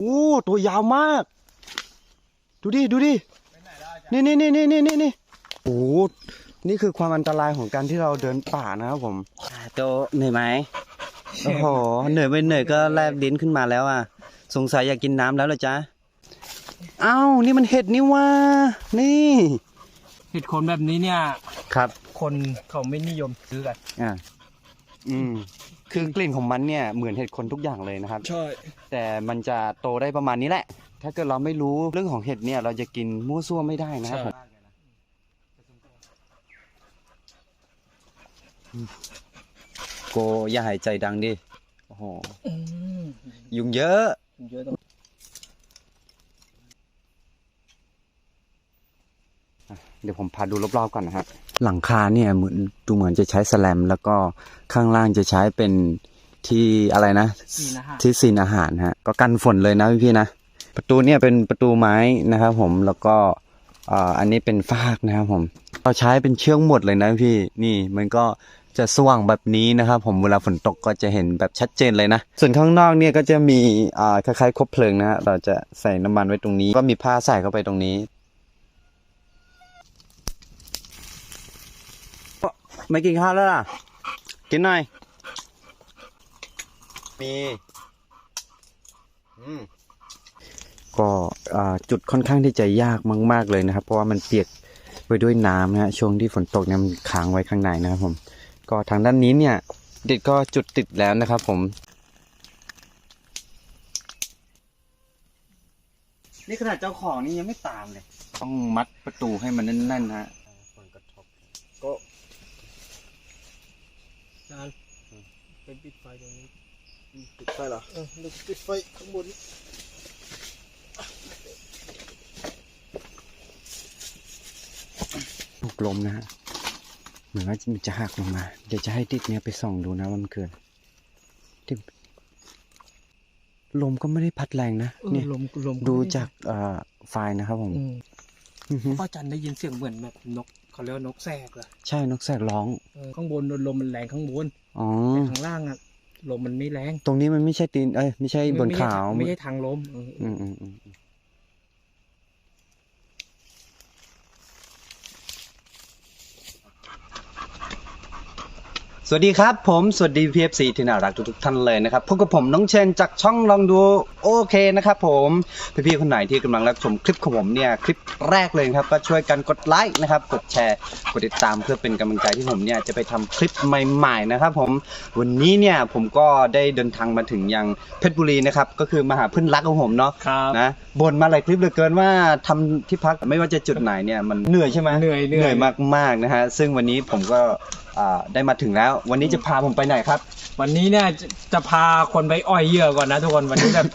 โอ้ตัวยาวมาก ดูดิดูดินี่นี่นี่นี่นี่นี่นี่โอ้นี่คือความอันตรายของการที่เราเดินป่านะครับผมโตเหนื่อยไหมโอ้โหเหนื่อยไม่เหนื่อยก็แลบลิ้นขึ้นมาแล้วอะ สงสัยอยากกินน้ำแล้วเหรอจ๊ะเอ้านี่มันเห็ดนี่ว่า นี่เห็ดโคนแบบนี้เนี่ย ครับ คนเขาไม่นิยมซื้อกันอ่าอืม คือกลิ่นของมันเนี่ยเหมือนเห็ดคนทุกอย่างเลยนะครับ ใช่ แต่มันจะโตได้ประมาณนี้แหละ ถ้าเกิดเราไม่รู้เรื่องของเห็ดเนี่ยเราจะกินมั่วซั่วไม่ได้นะครับผมโกอย่าหายใจดังดิ โอ้โห ยุงเยอะ เยอะตรงเดี๋ยวผมพาดูรอบๆก่อนนะฮะ หลังคาเนี่ยเหมือนดูเหมือนจะใช้แสแลม แล้วก็ข้างล่างจะใช้เป็นที่อะไรนะสีนะฮะที่ซีนอาหารฮะก็กันฝนเลยนะพี่ๆนะ ประตูเนี่ยเป็นประตูไม้นะครับผมแล้วก็อ่าอันนี้เป็นฟากนะครับผมเราใช้เป็นเชือกหมดเลยนะพี่นี่มันก็จะสว่างแบบนี้นะครับ ผมเวลาฝนตกก็จะเห็นแบบชัดเจนเลยนะ ส่วนข้างนอกเนี่ยก็จะมีอ่าคล้ายๆคบเพลิงนะฮะเราจะใส่น้ำมันไว้ตรงนี้ ก็มีผ้าใส่เข้าไปตรงนี้ ไม่กินข้าวแล้วล่ะ กินหน่อย มีอืมก็อ่าจุดค่อนข้างที่จะยากมาก ๆ เลยนะครับ เพราะว่ามันเปียกไปด้วยน้ำนะฮะช่วงที่ฝนตกเนี่ยมันค้างไว้ข้างในนะครับผม ก็ทางด้านนี้เนี่ยเด็ดก็จุดติดแล้วนะครับผม นี่ขนาดเจ้าของนี่ยังไม่ตามเลย ต้องมัดประตูให้มันแน่นๆนะฮะฝนกระทบก็ จานไปปิดไฟตรงนี้ปิดไฟเหรอเออเดี๋ยวปิดไฟข้างบนถูกลมนะฮะเหมือนว่ามันจะหักลงมา เดี๋ยวจะให้ติดเนี่ยไปส่องดูนะว่ามันเกิดที่ลมก็ไม่ได้พัดแรงนะเออเนี่ยลมลมดูจากเอ่อไฟล์นะครับผม อืมอือฮึป้าจันได้ยินเสียงเหมือนแบบนก เขาเรียกว่านกแสกเหรอใช่นกแสกร้องเออข้างบนลมมันแรงข้างบนอ๋อแต่ข้างล่างอะลมมันไม่แรงตรงนี้มันไม่ใช่ตีนเอ้ยไม่ใช่บนไม่เขาไม่ใช่ทางลมเออ อืมอืมอืม สวัสดีครับ ผมสวัสดี PFC ที่น่ารักทุกๆท่านเลยนะครับพบกับผมน้องเชนจากช่องลองดูโอเคนะครับผมพี่ๆคนไหนที่กำลังรับชมคลิปของผมเนี่ยคลิปแรกเลยครับก็ช่วยกันกดไลค์นะครับกดแชร์กดติดตามเพื่อเป็นกำลังใจที่ผมเนี่ยจะไปทำคลิปใหม่ๆนะครับผมวันนี้เนี่ยผมก็ได้เดินทางมาถึงยังเพชรบุรีนะครับก็คือมาหาเพื่อนรักของผมเนาะครับนะบ่นมาหลายคลิปเหลือเกินว่าทำที่พักไม่ว่าจะจุดไหนเนี่ยมันเหนื่อยใช่ไหมเหนื่อยเหนื่อยมากๆนะฮะซึ่งวันนี้ผมก็ อ่าได้มาถึงแล้ว วันนี้จะพาผมไปไหนครับ วันนี้เนี่ยจะจะพาคนไปอ่อยเหยื่อก่อนนะทุกคนวันนี้แบบ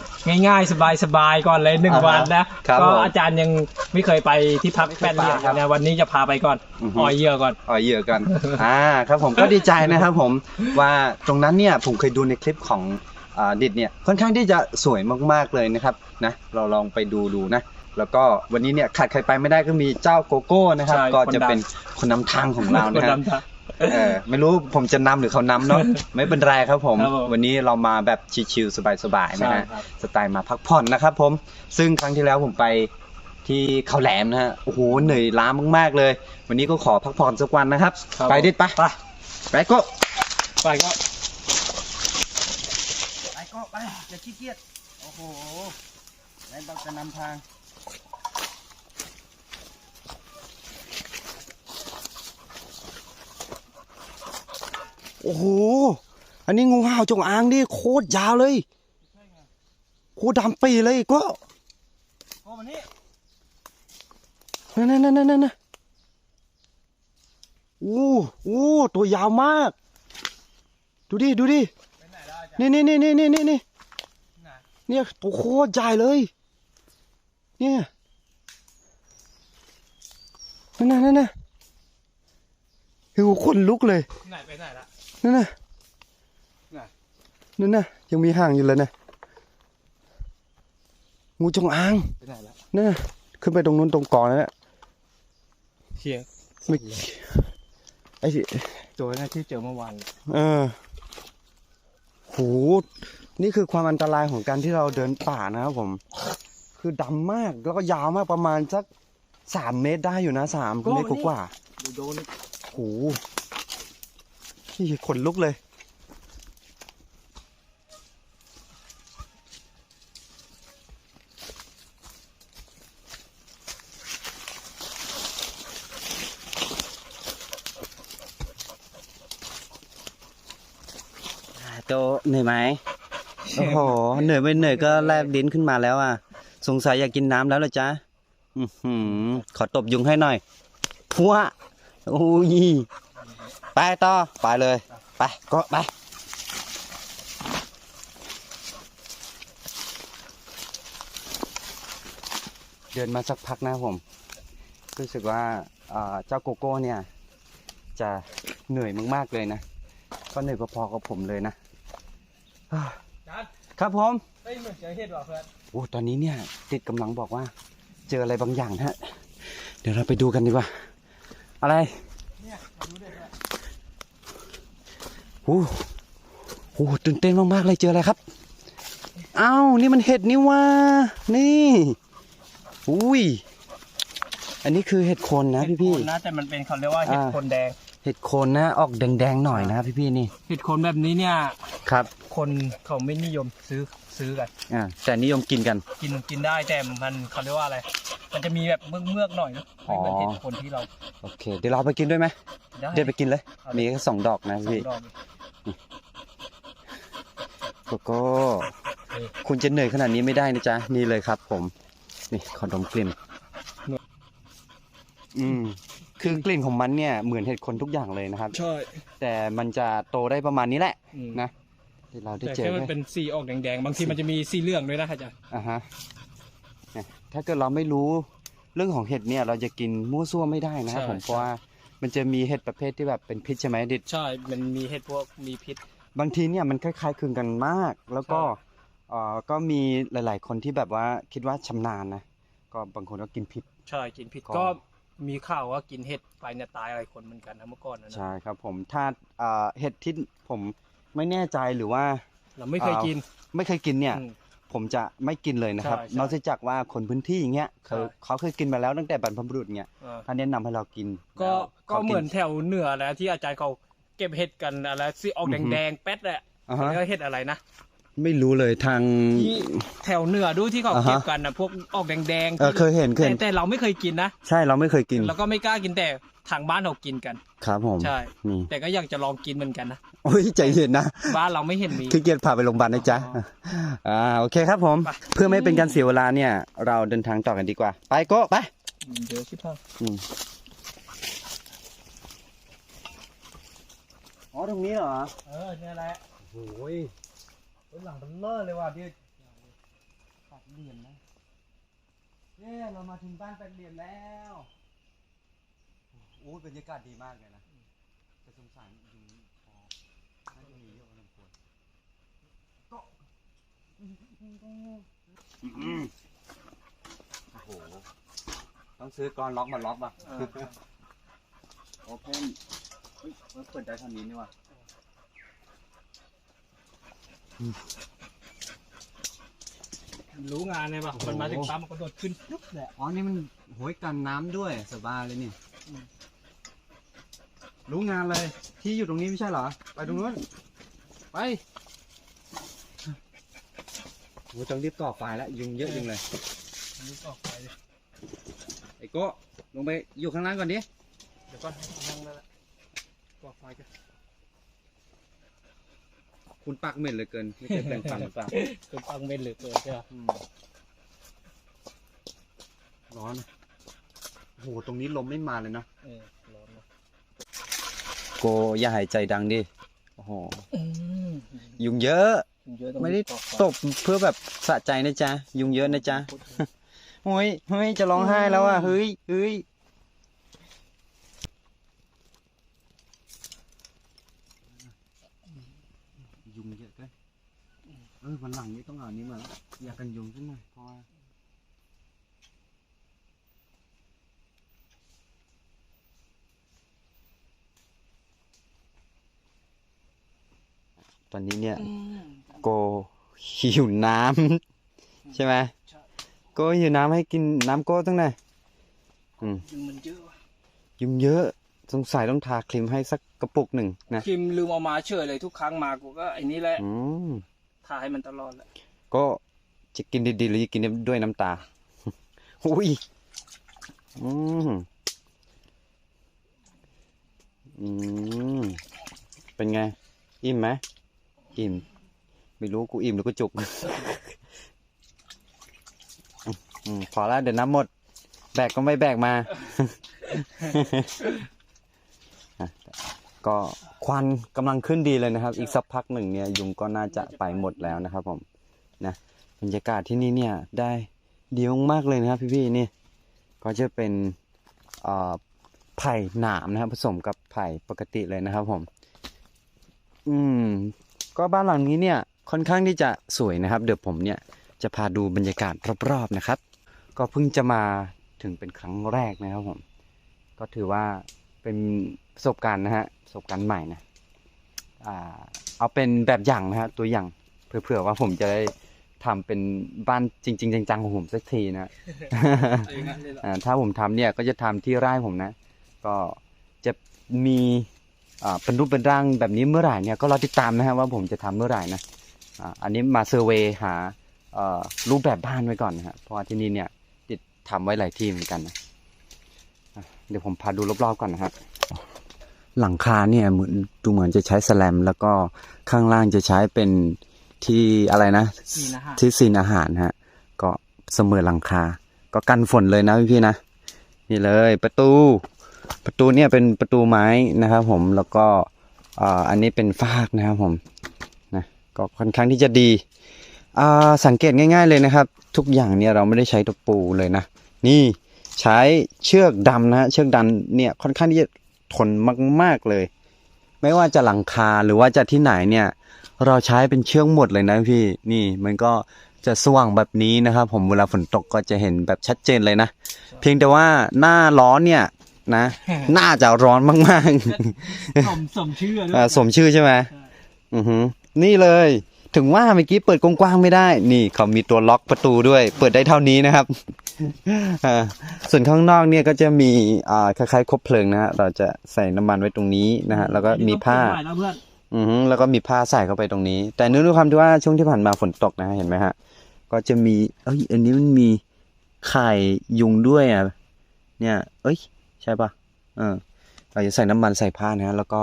ง่ายๆ สบายๆก่อนเลยหนึ่งอ่าฮะวันนะครับก็ผมอาจารย์ยังไม่เคยไปที่พักไม่เคแปยดเหลี่ยมไปครับนะวันนี้จะพาไปก่อนอือฮึอ่อยเหยื่อก่อน อ่อยเหยื่อกัน อ่าครับผมก็ดีใจนะครับผมว่าตรงนั้นเนี่ยผมเคยดูในคลิปของอ่าดิดเนี่ยค่อนข้างที่จะสวยมากๆเลยนะครับนะเราลองไปดูดูนะ แล้วก็วันนี้เนี่ยขาดใครไปไม่ได้ก็มีเจ้าโกโก้นะครับ ใช่ก็คนจะดัง เป็นคนนำทางของเราคนนะครับดำทาง เออไม่รู้ผมจะนำหรือเขานำเนาะไม่เป็นไรครับผม ครับผมวันนี้เรามาแบบชิลๆสบายๆนะใช่ฮะครับ สไตล์มาพักผ่อนนะครับผมซึ่งครั้งที่แล้วผมไปที่เขาแหลมนะฮะโอ้โหเหนื่อยล้ามากๆเลย วันนี้ก็ขอพักผ่อนสักวันนะครับ ครับไปดิไปไปไปก็ไปก็ไปก็ไปอย่าขี้เกียจโอ้โหแล้วเราจะนำทาง โอ้โห อันนี้งูเห่าจงอางดิโคตรยาวเลยโคตรดำปีเลยก็โอ้วันนี้นั่นนั่นนั่นนั่นนั่นอู้อู้ตัวยาวมาก ดูดิ ดูดิไปไหนได้อาจารย์นี่นี่นี่นี่นี่นี่นี่ไหนเนี่ยตัวโคตรใหญ่เลย เนี่ยนั่นน่ะนั่นน่ะคือขนลุกเลย ไหนไปไหนละ นั่นน่ะไหนนั่นน่ะยังมีห่างอยู่เลยนะงูจงอางไปไหนละนั่นน่ะขึ้นไปตรงนู้นตรงกอนั่นแหละเชียงไม่ไอ้สิตัวนั้นที่เจอเมื่อวานเออโหนี่คือความอันตรายของการที่เราเดินป่านะครับผม คือดำมากแล้วก็ยาวมากประมาณสักสามเมตรได้อยู่นะสามเมตรกว่าโดนๆโอ้โหนี่ ขนลุกเลย โตเหนื่อยไหมโอ้โห เหนื่อยไม่เหนื่อยก็แลบลิ้นขึ้นมาแล้วอะ สงสัยอยากกินน้ำแล้วเหรอจ๊ะอือหือขอตบยุงให้หน่อยพัวโอ้ย ไปต่อ ไปเลย ไป ก็ไปเดินมาสักพักนะผม รู้สึกว่าอ่าเจ้าโกโก้เนี่ย จะเหนื่อยมากๆเลยนะ ก็เหนื่อยพอๆกับผมเลยนะจานครับผมเฮ้ยเหมือนเจอเห็ดว่ะเพื่อนโอ้ตอนนี้เนี่ยติดกำลังบอกว่า เจออะไรบางอย่างนะฮะ เดี๋ยวเราไปดูกันดีกว่า อะไร เนี่ยดูเด็ดเลย โอ้โหตื่นเต้นมากๆเลยเจออะไรครับเอ้านี่มันเห็ดนี่ว่า นี่อุ้ยอันนี้คือเห็ดโคนนะพี่พี่เห็ดโคนนะแต่มันเป็นเขาเรียกว่าเห็ดอ่าโคนแดงๆเห็ดโคนนะออกแดงๆหน่อยนะพี่พี่ๆนี่ เห็ดโคนแบบนี้เนี่ยครับ คนเขาไม่นิยมซื้อซื้อกันอ่าแต่นิยมกินกัน กินกินได้แต่มันเขาเรียกว่าอะไร มันจะมีแบบเมือกเมือกๆหน่อยนะไม่เหมือนอ๋อเห็ดโคนที่เราโอเค เดี๋ยวเราไปกินด้วยไหมได้เดี๋ยวไปกินเลยเอาเลย มีแค่สองดอกนะสองพี่ ดอกโกโก้คุณจะเหนื่อยขนาดนี้ไม่ได้นะจ๊ะ นี่เลยครับผม นี่ขอดมกลิ่นอืมคือกลิ่นของมันเนี่ยเหมือนเห็ดคนทุกอย่างเลยนะครับ ใช่ แต่มันจะโตได้ประมาณนี้แหละนะนะที่เราได้แต่เจอแค่มันแค่เป็นสีออกแดงๆ บางทีมันจะมีสีเหลืองด้วยนะอาจารย์อ่าฮะเนี่ยถ้าเกิดเราไม่รู้เรื่องของเห็ดเนี่ย เราจะกินมั่วซั่วไม่ได้นะครับผมเพราะว่า มันจะมีเห็ดประเภทที่แบบเป็นพิษใช่ไหมดิด ใช่ มันมีเห็ดพวกมีพิษ บางทีเนี่ยมันคล้ายๆคลึงกันมาก แล้วก็ใช่เอ่อก็มีหลาย ๆ คนที่แบบว่าคิดว่าชำนาญนะ ก็บางคนก็กินพิษ ใช่กินพิษก็ ก็มีข่าวว่ากินเห็ดไปเนี่ยตายอะไรคนเหมือนกันนะเมื่อก่อนนะนะใช่ครับผม ถ้าเอ่อเห็ดที่ผมไม่แน่ใจหรือว่าเราไม่เคยกินไม่เคยกินเนี่ย อืม ผมจะไม่กินเลยนะครับ ใช่ใช่นอกจากว่าคนพื้นที่อย่างเงี้ยเขาใช่ เขาเคยกินมาแล้วตั้งแต่บรรพบุรุษเงี้ยอ่าท่านแนะนำให้เรากินก็แล้วก็ขาเหมือนแถวเหนือแล้วที่อาจารย์เขาเก็บเห็ดกันอะไรสีออกอือฮึแดงๆแป๊ดแหละอ่าเขาฮะเรียกว่าเห็ดอะไรนะไม่รู้เลยทาง ที่แถวเหนือดูที่เขาอ่าฮะ เก็บกันนะพวกออกแดงๆเออเคยเห็นเคยแต่เห็นแต่เราไม่เคยกินนะใช่เราไม่เคยกินแล้วก็ไม่กล้ากินแต่ทางบ้านเรากินกัน ครับผมใช่ นี่แต่ก็อยากจะลองกินเหมือนกันนะ โอ้ยใจเย็นนะบ้านเราไม่เห็นมีขี้เกียจพาไปโรงพยาบาลนะจ๊ะอ๋ออ่าโอเคครับผมไปเพื่อไม่เป็นการเสียเวลาเนี่ย เราเดินทางต่อกันดีกว่า ไปโก็ไป เดี๋ยวชิบหายอืมอ๋อตรงนี้เหรอ เออเนี่ยแหละโอ้ยหลังมันเลอะเลยว่ะพี่ตัดเหลี่ยมนะเย้เรามาถึงบ้านแปดเหลี่ยมแล้วโอ้ยบรรยากาศดีมากเลยนะแต่สงสารยุงพอน่าจะมีเยอะพอสมควรก็อืม โอ้โห ต้องซื้อกรอนล็อกมาล็อกป่ะโอเพนเฮ้ยมันเปิดได้ทางนี้นี่ว่ะรู้งานเลยป่ะโอ้โหมันมาถึงปั๊มมันกระโดดขึ้นปุ๊บแหละอ๋อ นี่มันโหยกันน้ำด้วยสบายเลยนี่อืมรู้งานเลย ที่อยู่ตรงนี้ไม่ใช่เหรอ ไปตรงนู้น ไป โอ้ต้องรีบก่อไฟแล้วยุงเยอะจริงเลยนี่ก็ไปเลยไอ้โก้ลงไปอยู่ข้างล่างก่อนดิเดี๋ยวก่อนนั่งแล้วแหละก่อไฟกันคุณปากเหม็นเหลยเกินไม่เคยแปรงฟันหรือเปล่าคือปังเบนเหลือเกินใช่ไหมอืมร้อนนะโอ้โหตรงนี้ลมไม่มาเลยนะเออร้อนนะโกอย่าหายใจดังดิโอ้โหอืมยุงเยอะ เยอะต้องไม่ได้ก่อฟตบเพื่อแบบสะใจนะจ๊ะ ยุงเยอะนะจ๊ะเฮ้ยเฮ้ยจะร้องไห้แล้วอะเฮ้ยเฮ้ยยุงเยอะเกินเออวันหลังนี้ต้องเอาอันนี้มาแล้วอยากกันยุงขึ้นหน่อยเพราะว่าตอนนี้เนี่ย โกหิวน้ำใช่ไหมใช่โก็หิวน้ำให้กินน้ำโก้ตั้งไหนอืมยุงมันเยอะว่ะยุงเยอะสงสัยต้องทาครีมให้สักกระปุกหนึ่งนะครีมลืมเอามาเฉยเลยทุกครั้งมากูก็ไอ้นี่แหละอืมทาให้มันตลอดแหละก็จะกินดีๆหรือจะกินด้วยน้ำตาอุ้ยอืมอืมเป็นไง อิ่มไหมอิ่ม ไม่รู้กูอิ่มหรือกูจุกอพอแล้วเดี๋ยวน้ำหมด แบกก็ไม่แบกมา ก็ควันกำลังขึ้นดีเลยนะครับ อีกสักพักหนึ่งเนี่ยยุงก็น่าจะไปหมดแล้วนะครับ ผมนะบรรยากาศที่นี่เนี่ย ได้ดีมากๆเลยนะครับ พี่ๆนี่ก็จะเป็นอ่อไผ่หนามนะครับ ผสมกับไผ่ปกติเลยนะครับ ผม อืม ก็บ้านหลังนี้เนี่ย ค่อนข้างที่จะสวยนะครับ เดี๋ยวผมเนี่ยจะพาดูบรรยากาศรอบๆนะครับ ก็เพิ่งจะมาถึงเป็นครั้งแรกนะครับผม ก็ถือว่าเป็นประสบการณ์นะฮะประสบการณ์ใหม่นะอ่าเอาเป็นแบบอย่างนะฮะตัวอย่างเผื่อๆว่าผมจะได้ทำเป็นบ้านจริง ๆ จังๆของผมสักทีนะไอ้งั้นเลยเหรออ่าถ้าผมทำเนี่ยก็จะทำที่ไร่ผมนะ ก็จะมีอ่าเป็นรูปเป็นร่างแบบนี้เมื่อไหร่เนี่ยก็รอติดตามนะฮะว่าผมจะทำเมื่อไหร่นะ อ่าอันนี้มาเซอร์เวย์หาเอ่อรูปแบบบ้านไว้ก่อนนะฮะเพราะว่าที่นี่เนี่ยติดทำไว้หลายที่เหมือนกันนะอะเดี๋ยวผมพาดูรอบๆก่อนนะครับ หลังคาเนี่ยเหมือนดูเหมือนจะใช้แสแลม แล้วก็ข้างล่างจะใช้เป็นที่อะไรนะนี่นะฮะที่ซีนอาหารฮะก็เสมอหลังคา ก็กันฝนเลยนะพี่ๆนะนี่เลยประตูประตูเนี่ยเป็นประตูไม้นะครับผมแล้วก็อ่าอันนี้เป็นฟากนะครับผมนะ ก็ค่อนข้างที่จะดีอ่าสังเกตง่าย ๆเลยนะครับ ทุกอย่างเนี่ยเราไม่ได้ใช้ตะปูเลยนะ นี่ใช้เชือกดำนะฮะเชือกดำเนี่ยค่อนข้างที่จะทนมากๆเลย ไม่ว่าจะหลังคาหรือว่าจะที่ไหนเนี่ย เราใช้เป็นเชือกหมดเลยนะพี่นี่มันก็จะสว่างแบบนี้นะครับ ผมเวลาฝนตกก็จะเห็นแบบชัดเจนเลยนะ เพียงแต่ว่าหน้าร้อนเนี่ยนะ น่าจะร้อนมากสมสมชื่อๆด้วอ่ายสมชื่อใช่ไหมใช่อือหือ นี่เลย ถึงว่าเมื่อกี้เปิดกว้างๆไม่ได้ นี่เขามีตัวล็อกประตูด้วย เปิดได้เท่านี้นะครับอ่าส่วนข้างนอกเนี่ยก็จะมีอ่าคล้ายๆคบเพลิงนะฮะเราจะใส่น้ำมันไว้ตรงนี้นะฮะแล้วก็มีผ้าอันนี้ต้องเปลี่ยนใหม่นะเพื่อนอือฮึแล้วก็มีผ้าใส่เข้าไปตรงนี้ แต่เนื่องด้วยความที่ว่าช่วงที่ผ่านมาฝนตกนะฮะเห็นไหมฮะ ก็จะมี เอ้ย อันนี้มันมีไข่ยุงด้วยอะ เนี่ย เอ้ย ใช่ปะเออเราจะใส่น้ำมันใส่ผ้านะฮะแล้วก็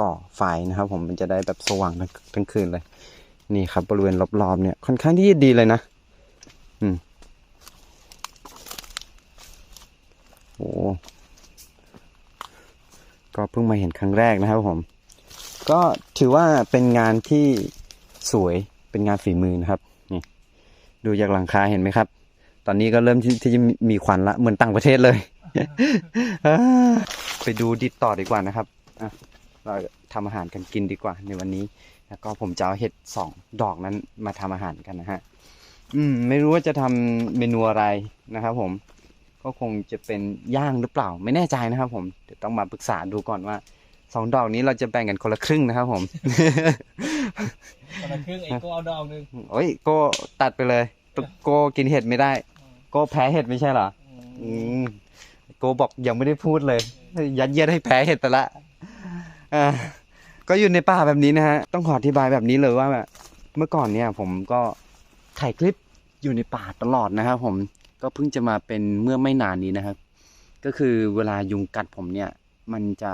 ก่อไฟนะครับ ผมมันจะได้แบบสว่างทั้งทั้งคืนเลย นี่ครับ บริเวณรอบๆเนี่ยค่อนข้างที่จะดีเลยนะ อืมโอ้ก็เพิ่งมาเห็นครั้งแรกนะครับผม ก็ถือว่าเป็นงานที่สวยเป็นงานฝีมือนะครับ นี่ดูจากหลังคาเห็นไหมครับ ตอนนี้ก็เริ่มที่จะมีควันละเหมือนต่างประเทศเลย ไปดูดิดต่อดีกว่านะครับอะ เราทำอาหารกันกินดีกว่าในวันนี้ แล้วก็ผมจะเอาเห็ดสองดอกนั้นมาทำอาหารกันนะฮะ อืม ไม่รู้ว่าจะทำเมนูอะไรนะครับ ผม ก็คงจะเป็นย่างหรือเปล่า ไม่แน่ใจนะครับ ผมเดี๋ยวต้องมาปรึกษาดูก่อนว่าสองดอกนี้เราจะแบ่งกันคนละครึ่งนะครับ ผมคนละครึ่งไอ้ก็เอาดอกหนึงโอ้ยโก็ตัดไปเลยโก็กินเห็ดไม่ได้ โก็แพ้เห็ดไม่ใช่เหรออืมโกบอกยังไม่ได้พูดเลย ยัดเยียดให้แพ้เห็ดไปละ อ่าก็อยู่ในป่าแบบนี้นะฮะ ต้องขออธิบายแบบนี้เลยว่าแบบเมื่อก่อนเนี่ยผมก็ถ่ายคลิปอยู่ในป่าตลอดนะครับผมก็เพิ่งจะมาเป็นเมื่อไม่นานนี้นะครับ ก็คือเวลายุงกัดผมเนี่ย มันจะ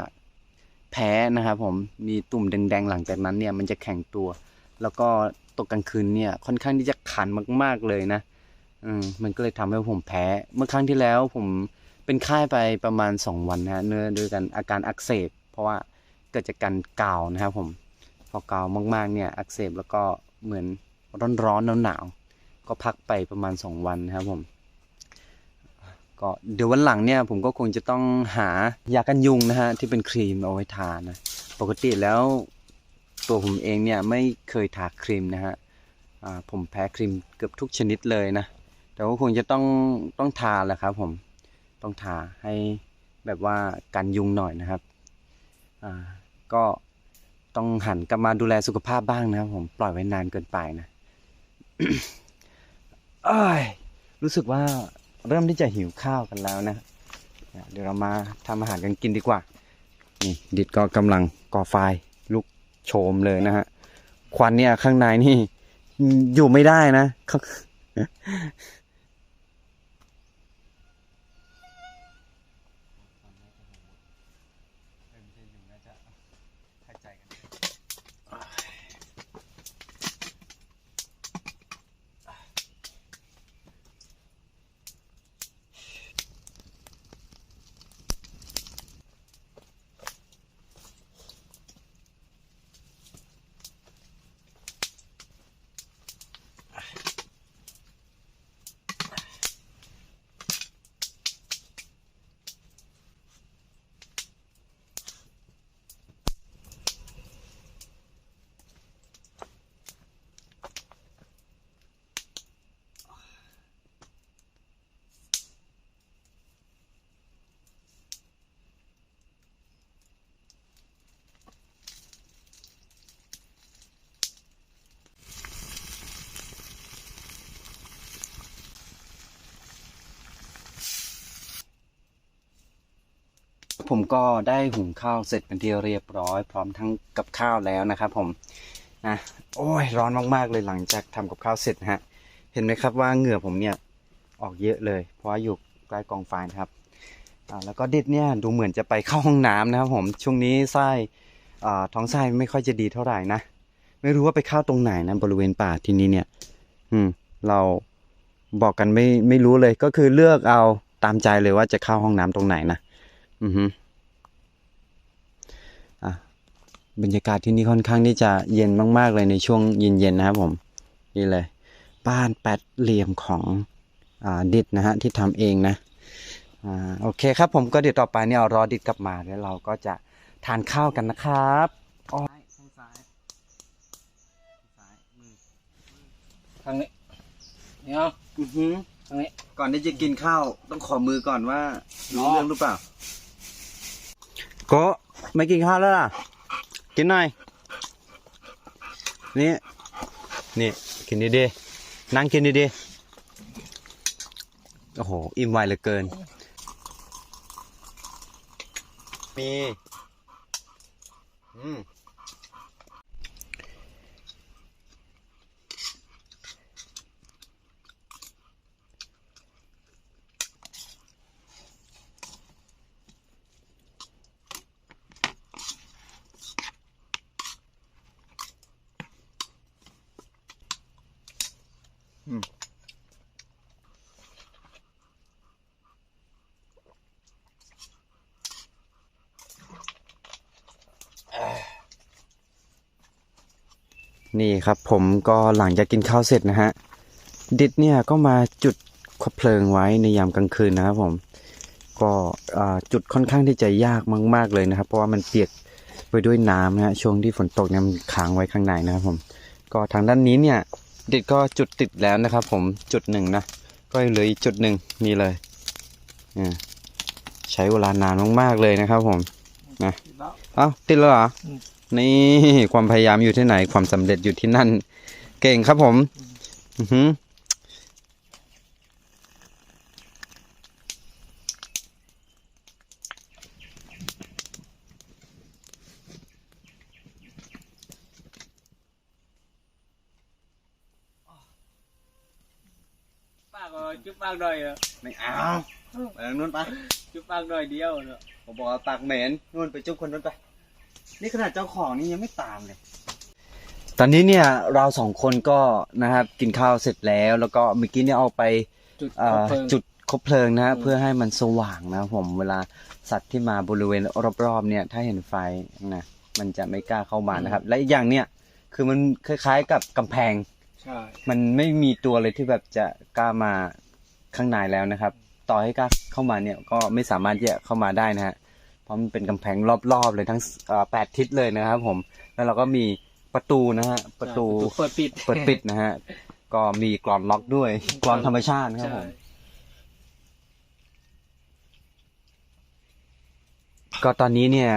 แพ้นะครับผมมีตุ่มแดงๆหลังจากนั้นเนี่ย มันจะแข็งตัว แล้วก็ตกกลางคืนเนี่ย ค่อนข้างที่จะคันมาก ๆเลยนะอืมมันก็เลยทำให้ผมแพ้ เมื่อครั้งที่แล้วผมเป็นไข้ไปประมาณสองวันนะฮะเนื่องด้วยกันอาการอักเสบ เพราะว่า เกิดจากการกาวนะครับผม พอกาวมากๆเนี่ยอักเสบแล้วก็เหมือนร้อนๆหนาวๆก็พักไปประมาณสองวันนะครับผมก็เดี๋ยววันหลังเนี่ยผมก็คงจะต้องหายากันยุงนะฮะที่เป็นครีมเอาไว้ทานะปกติแล้วตัวผมเองเนี่ยไม่เคยทาครีมนะฮะผมแพ้ครีมเกือบทุกชนิดเลยนะ แต่ว่าคงจะต้องต้องทาแหละครับผมต้องทาให้แบบว่ากันยุงหน่อยนะครับ อ่าก็ต้องหันกลับมาดูแลสุขภาพบ้างนะครับผมปล่อยไว้นานเกินไปนะรู้สึกว่าเริ่มที่จะหิวข้าวกันแล้วนะ เดี๋ยวเรามาทำอาหารกันกินดีกว่า นี่ดิดก็กำลังก่อไฟลุกโชมเลยนะฮะ ควันเนี่ยข้างในนี่อยู่ไม่ได้นะ ผมก็ได้หุงข้าวเสร็จเป็นที่เรียบร้อย พร้อมทั้งกับข้าวแล้วนะครับ ผมนะโอ้ยร้อนมากๆเลยหลังจากทำกับข้าวเสร็จนะฮะ เห็นไหมครับว่าเหงื่อผมเนี่ยออกเยอะเลย เพราะว่าอยู่ใกล้กองไฟนะครับอ่าแล้วก็ดิดเนี่ยดูเหมือนจะไปเข้าห้องน้ำนะครับ ผมช่วงนี้ไส้ท้องไส้ไม่ค่อยจะดีเท่าไหร่นะไม่รู้ว่าไปเข้าตรงไหนนะบริเวณป่าที่นี้เนี่ย อืม เราบอกกันไม่ไม่รู้เลยก็คือเลือกเอาตามใจเลยว่าจะเข้าห้องน้ำตรงไหนนะ อือฮึอะบรรยากาศที่นี่ค่อนข้างที่จะเย็นมาก ๆ เลยในช่วงเย็นๆนะครับผม นี่เลย บ้านแปดเหลี่ยมของอ่าดิดนะฮะที่ทำเองนะอ่าโอเคครับผมก็เดี๋ยวต่อไปเนี่ยรอดิดกลับมาแล้วเราก็จะทานข้าวกันนะครับอ๋อซ้ายซ้ายซ้ายมือทางนี้นี่เอาอือฮึทางนี้ ก่อนที่จะกินข้าวต้องขอมือก่อนว่ารู้อ๋อเรื่องหรือเปล่า ก็ไม่กินข้าวแล้วล่ะ กินหน่อย นี่ นี่ กินดีๆ นั่งกินดีๆ โอ้โห อิ่มไวเหลือเกิน มี อืม นี่ครับผมก็หลังจากกินข้าวเสร็จนะฮะ ดิดเนี่ยก็มาจุดคบเพลิงไว้ในยามกลางคืนนะครับผม ก็จุดค่อนข้างที่จะยากมาก ๆเลยนะครับ เพราะว่ามันเปียกไปด้วยน้ำนะฮะช่วงที่ฝนตกเนี่ยมันค้างไว้ข้างในนะครับผม ก็ทางด้านนี้เนี่ย ดิดก็จุดติดแล้วนะครับ ผมจุดหนึ่งนะก็เหลืออีกจุดหนึ่งนี่เลยอ่าใช้เวลานานมากๆเลยนะครับ ผมนะเอ้าติดแล้วเหรอนี่ความพยายามอยู่ที่ไหนความสำเร็จอยู่ที่นั่น เก่งครับผม อือหือ ปากเออ จุ๊บปากหน่อยเหรอไม่เอาไปทางนู้นไปจุ๊บปากหน่อยเดียวเนอะผมบอกว่าปากเหม็นนู่นไปจุ๊บคนนู้นไป นี่ขนาดเจ้าของนี่ยังไม่ตามเลย ตอนนี้เนี่ยเราสองคนก็นะครับกินข้าวเสร็จแล้ว แล้วก็เมื่อกี้เนี่ยเอาไปจุดเอ่อคบเพลิงจุดคบเพลิงนะฮะอืมเพื่อให้มันสว่างนะครับผมเวลาสัตว์ที่มาบริเวณรอบๆเนี่ย ถ้าเห็นไฟนะมันจะไม่กล้าเข้ามานะครับ และอีกอย่างเนี่ยคือมันคล้ายๆกับกำแพงใช่ มันไม่มีตัวเลยที่แบบจะกล้ามาข้างในแล้วนะครับ ต่อให้กล้าเข้ามาเนี่ยก็ไม่สามารถที่จะเข้ามาได้นะฮะเพราะมันเป็นกำแพงรอบๆเลยทั้งเอ่อแปดทิศเลยนะครับ ผม แล้วเราก็มีประตูนะฮะประตูเปิดปิดเปิดปิดนะฮะก็มีกรอนล็อกด้วยกรอนธรรมชาตินะครับผมก็ตอนนี้เนี่ย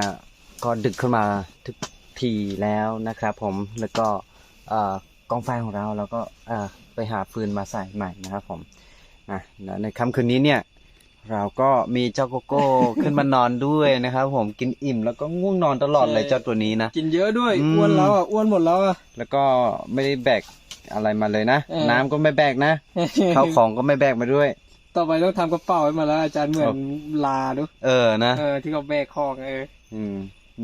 ก็ดึกขึ้นมาทุกทีแล้วนะครับ ผมแล้วก็เอ่อ กองไฟของเราเราก็เอ่อไปหาฟืนมาใส่ใหม่นะครับผมนะแล้วในค่ำคืนนี้เนี่ย เราก็มีเจ้าโกโก้ขึ้นมานอนด้วยนะครับ ผมกินอิ่มแล้วก็ง่วงนอนตลอดเลยเจ้าตัวนี้นะกินเยอะด้วยอืมอ้วนแล้วอะอ้วนหมดแล้วอะแล้วก็ไม่ได้แบกอะไรมาเลยนะเออน้ำก็ไม่แบกนะข้าวของก็ไม่แบกมาด้วย ต่อไปต้องทำกระเป๋าให้มาแล้วอาจารย์เหมือนลาดูเออนะเออที่เขาแบกของเอออืม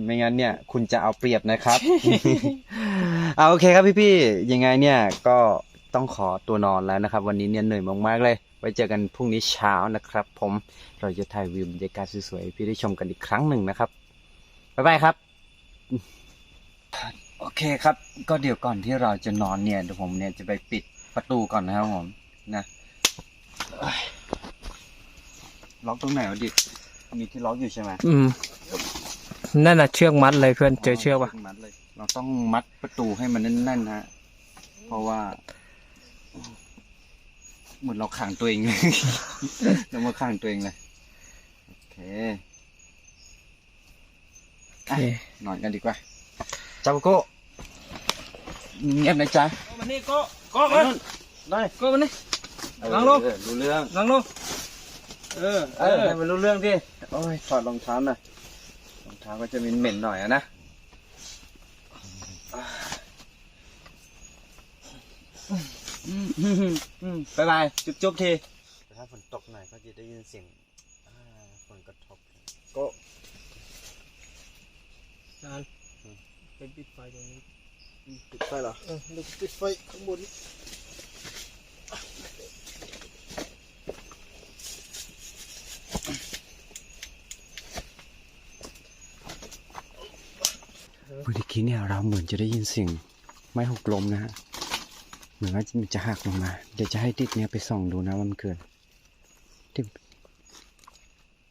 ไม่งั้นเนี่ย คุณจะเอาเปรียบนะครับ เอาโอเคครับพี่ๆยังไงเนี่ยก็ต้องขอตัวนอนแล้วนะครับ วันนี้เนี่ยเหนื่อยมากๆเลย ไว้เจอกันพรุ่งนี้เช้านะครับ ผมเราจะถ่ายวิวบรรยากาศสวยๆให้พี่ได้ชมกันอีกครั้งหนึ่งนะครับบ๊ายบายครับ โอเคครับ ก็เดี๋ยวก่อนที่เราจะนอนเนี่ยเดี๋ยวผมเนี่ยจะไปปิดประตูก่อนนะครับผมนะเอ้ยล็อกตรงไหนวะดิมีที่ล็อกอยู่ใช่ไหมอืม นั่นน่ะเชือกมัดเลยเพื่อนเจอเชือกปะมัดเลยเราต้องมัดประตูให้มันแน่นๆฮะ เพราะว่า เหมือนเราขังตัวเองเลยเรามาขังตัวเองเลย โอเคโอเคนอนกันดีกว่า เจ้าโก้เงียบนะจ๊ะก็มานี่ก็ก็มาได้ก็มานี่นั่งลงเออรู้เรื่องนั่งลงเออ เออให้มันรู้เรื่องดิโอ้ยถอดรองเท้าหน่อยรอง เท้าก็จะเหม็นๆหน่อยอะนะบายบายจุ๊บๆทีถ้าฝนตกหน่อยก็จะได้ยินเสียงฝนกระทบก็อาจารย์ไปปิดไฟตรงนี้ปิดไฟเหรอเออปิดไฟข้างบน เมื่อกี้เนี่ยเราเหมือนจะได้ยินเสียงไม้หกลมนะฮะเหมือนว่ามันจะหักลงมา เดี๋ยวจะให้ติ๊กเนี่ยไปส่องดูนะว่ามันเกิดที่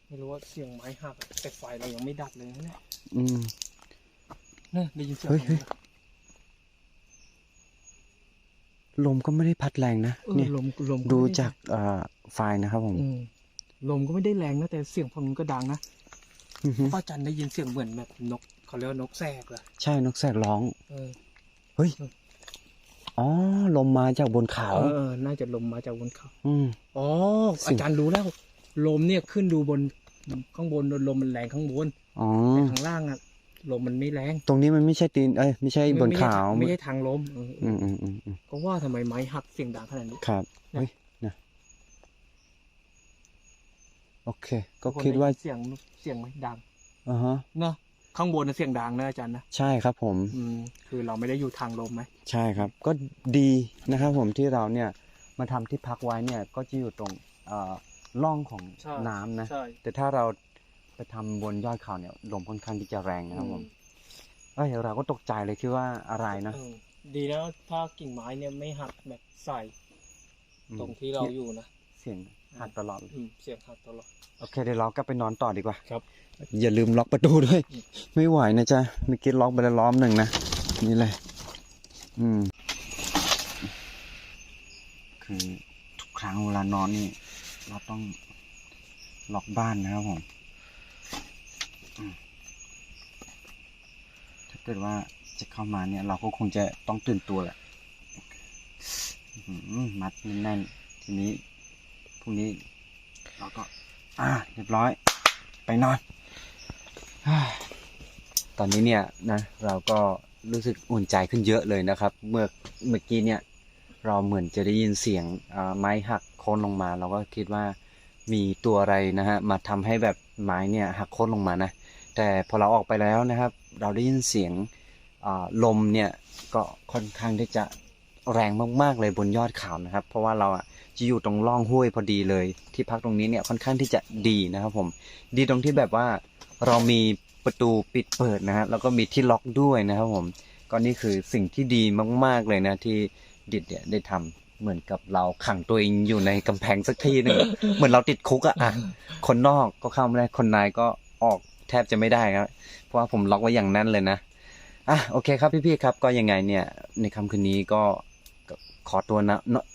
ไม่รู้ว่าเสียงไม้หักอะแต่ไฟเรายังไม่ดับเลยนะเนี่ยอืมเนี่ยได้ยินเสียงเฮ้ยเฮ้ยลมก็ไม่ได้พัดแรงนะเออเนี่ยลมลมดูไม่ไจากเอ่อไฟล์นะครับผม อืมลมก็ไม่ได้แรงนะแต่เสียงฝั่งนู้นก็ดังนะอือฮึ ป้าจันได้ยินเสียงเหมือนแบบนก เขาเรียกว่านกแสกเหรอใช่นกแสกร้อง เออ เฮ้ย อ๋อ ลมมาจากบนเขา เออเออน่าจะลมมาจากบนเขาอืม อ๋อสิ่อาง จารย์รู้แล้ว ลมเนี่ยขึ้นดูบนข้างบนลมมันแรงข้างบนอ๋อ แต่ข้างล่างอะลมมันไม่แรงตรงนี้มันไม่ใช่ตีน เอ้ย ไม่ใช่บนไม่ใช่เขาไม่ใช่ทางลมเออเออือมอืมอืมอืมก็ว่าทำไมไม้หักเสียงดังขนาดนี้ ครับนะเฮ้ย นะ โอเค ก็ทุนคิดว่าไเสียงเสียงไหมดัง อ่าฮะ เนอะ ข้างบนนะเสียงดังนะอาจารย์นะใช่ครับผมอืมคือเราไม่ได้อยู่ทางลมไหมใช่ครับ ก็ดีนะครับผมที่เราเนี่ยมาทำที่พักไว้เนี่ยก็จะอยู่ตรงเอ่อร่องของน้ำนะใช่แต่ถ้าเราไปทำบนยอดเขาเนี่ยลมค่อนข้างที่จะแรงนะครับผมเอ้ยเราก็ตกใจเลยคิดว่าอะไรนะเออดีแล้วถ้ากิ่งไม้เนี่ยไม่หักแบบใส่ตรงที่เราอยู่นะเสียง หักตลอดเลยอืมเสียงหักตลอด โอเคเดี๋ยวเรากลับไปนอนต่อดีกว่าครับ อย่าลืมล็อกประตูด้วยอืมไม่ไหวนะจ๊ะเมื่อกี้ล็อกไปแล้วล้อมหนึ่งนะ นี่เลย อืม คือทุกครั้งเวลานอนนี่ เราต้องล็อกบ้านนะครับผมอืมถ้าเกิดว่าจะเข้ามาเนี่ย เราก็คงจะต้องตื่นตัวแหละอื้อหือมัดแน่นๆทีนี้ พรุ่งนี้เราก็ อ่า เรียบร้อย ไปนอน ตอนนี้เนี่ยนะเราก็รู้สึกอุ่นใจขึ้นเยอะเลยนะครับ เมื่อเมื่อกี้เนี่ย เราเหมือนจะได้ยินเสียงไม้หักโค่นลงมา เราก็คิดว่ามีตัวอะไรนะฮะมาทำให้แบบไม้เนี่ยหักโค่นลงมานะแต่พอเราออกไปแล้วนะครับ เราได้ยินเสียงลมเนี่ยก็ค่อนข้างที่จะแรงมากๆเลยบนยอดเขานะครับ เพราะว่าเราอะ จะอยู่ตรงร่องห้วยพอดีเลย ที่พักตรงนี้เนี่ยค่อนข้างที่จะดีนะครับผม ดีตรงที่แบบว่าเรามีประตูปิดเปิดนะฮะแล้วก็มีที่ล็อกด้วยนะครับผมก็นี่คือสิ่งที่ดีมาก ๆเลยนะที่ดิดเนี่ยได้ทำเหมือนกับเราขังตัวเองอยู่ในกำแพงสักทีหนึ่งเหมือนเราติดคุกอะอะคนนอกก็เข้าไม่ได้คนในก็ออกแทบจะไม่ได้ครับ เพราะว่าผมล็อกไว้อย่างแนั้นเลยนะอะโอเคครับพี่ๆครับ ก็ยังไงเนี่ย ในค่ำคืนนี้ก็ขอตัวนะเนอะ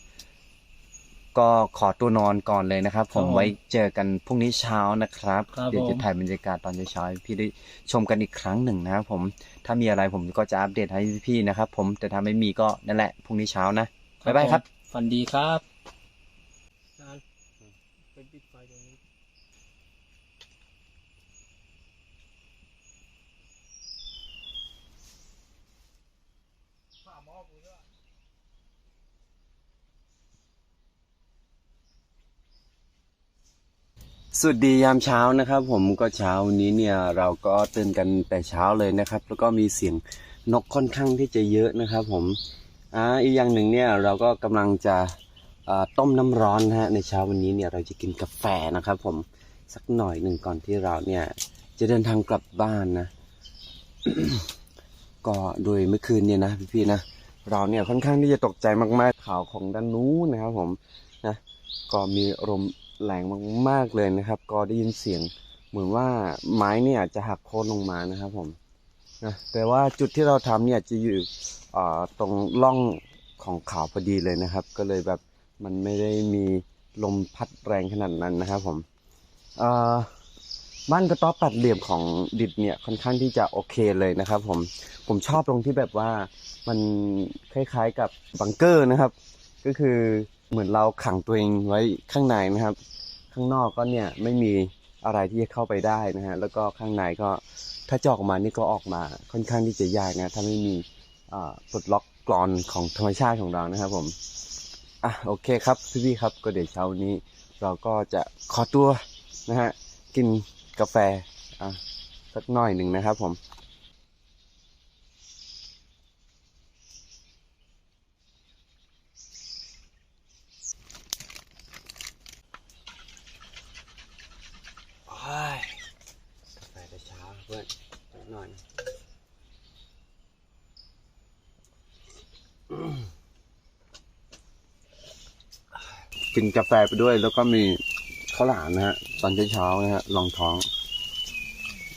ก็ขอตัวนอนก่อนเลยนะครับผมครับ ผมไว้เจอกันพรุ่งนี้เช้านะครับครับเดี๋ยวผมจะถ่ายบรรยากาศตอนเช้าๆให้พี่ได้ชมกันอีกครั้งหนึ่งนะครับผมถ้ามีอะไรผมก็จะอัปเดตให้พี่ๆนะครับ ผมแต่ถ้าไม่มีก็นั่นแหละพรุ่งนี้เช้านะบ๊ายบายครับฝันดีครับไปปิดไฟตรงนี้ สวัสดียามเช้านะครับ ผมก็เช้านี้เนี่ยเราก็ตื่นกันแต่เช้าเลยนะครับ แล้วก็มีเสียงนกค่อนข้างที่จะเยอะนะครับ ผมอ่าอีกอย่างหนึ่งเนี่ยเราก็กำลังจะต้มน้ำร้อนนะฮะในเช้าวันนี้เนี่ยเราจะกินกาแฟนะครับ ผมสักหน่อยหนึ่งก่อนที่เราเนี่ยจะเดินทางกลับบ้านนะ ก็โดยเมื่อคืนเนี่ยนะพี่ๆนะเราเนี่ยค่อนข้างที่จะตกใจมากๆข่าวของด้านนู้นนะครับ ผมนะก็มีลม แรงมากๆเลยนะครับ ก็ได้ยินเสียงเหมือนว่าไม้เนี่ยจะหักโค่นลงมานะครับผมนะแต่ว่าจุดที่เราทำเนี่ยจะอยู่ตรงร่องของเขาพอดีเลยนะครับ ก็เลยแบบมันไม่ได้มีลมพัดแรงขนาดนั้นนะครับผมอ่าบ้านกระต๊อบแปัดเหลี่ยมของดิดเนี่ยค่อนข้างที่จะโอเคเลยนะครับผมผมชอบตรงที่แบบว่ามันคล้ายๆกับบังเกอร์นะครับ ก็คือ เหมือนเราขังตัวเองไว้ข้างในนะครับ ข้างนอกก็เนี่ยไม่มีอะไรที่จะเข้าไปได้นะฮะแล้วก็ข้างในก็ถ้าจะออกมานี่ก็ออกมาค่อนข้างที่จะยากนะถ้าไม่มีปลดล็อกกรอนของธรรมชาติของเรานะครับผมอะโอเคครับพี่ๆครับก็เดี๋ยวเช้านี้ เราก็จะขอตัวนะฮะกินกาแฟอะสักหน่อยหนึ่งนะครับผม โอ้ยกาแฟแต่เช้าเพื่อนสักหน่อยอืม กินกาแฟไปด้วย แล้วก็มีข้าวหลามนะฮะ ตอนเช้าๆนะฮะรองท้อง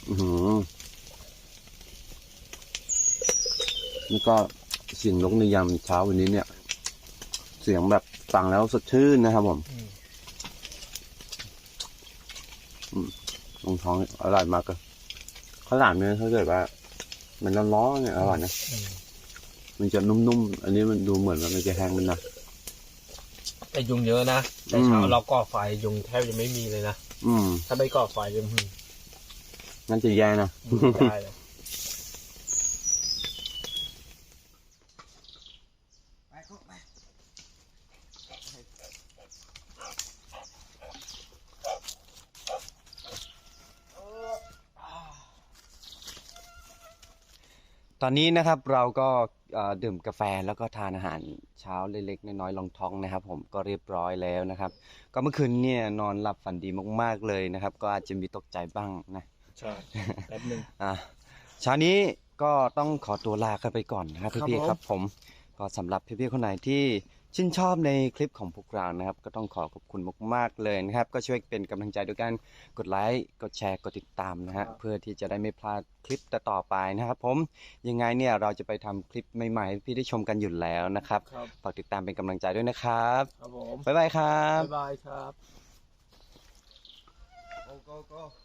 อือหือนี่ก็เสียงนกในยามเช้าวันนี้เนี่ย เสียงแบบฟังแล้วสดชื่นนะครับผมลงท้องอร่อยมากเลยข้าวหลามเนี่ยถ้าเกิดว่า มันร้อนๆเนี่ยอร่อยนะมันจะนุ่มๆ อันนี้มันดูเหมือนว่ามันจะแห้งมันนะ แต่ยุงเยอะนะแต่เช้าอืม เราก่อไฟยุงแทบจะไม่มีเลยนะ อืมถ้าไม่ก่อไฟจะหืมงั้นจะแย่นะได้เลย ตอนนี้นะครับเราก็เอ่อ ดื่มกาแฟแล้วก็ทานอาหารเช้าเล็กๆน้อยๆลองท้องนะครับ ผมก็เรียบร้อยแล้วนะครับ ก็เมื่อคืนเนี่ยนอนหลับฝันดีมากๆเลยนะครับ ก็อาจจะมีตกใจบ้างนะใช่แป๊บนึงอะเช้านี้ก็ต้องขอตัวลากันไปก่อนนะครับครับพี่ผมๆครับผมก็สำหรับพี่ๆคนไหนที่ ชื่นชอบในคลิปของพวกเรานะครับ ก็ต้องขอขอบคุณมากๆเลยนะครับ ก็ช่วยเป็นกำลังใจด้วยการกดไลค์กดแชร์กดติดตามนะฮะเพื่อที่จะได้ไม่พลาดคลิปต่อๆไปนะครับ ผมยังไงเนี่ยเราจะไปทำคลิปใหม่ๆให้พี่ได้ชมกันอยู่แล้วนะครับครับฝากติดตามเป็นกำลังใจด้วยนะครับครับผมบ๊ายบายครับบ๊ายบายครับ go go go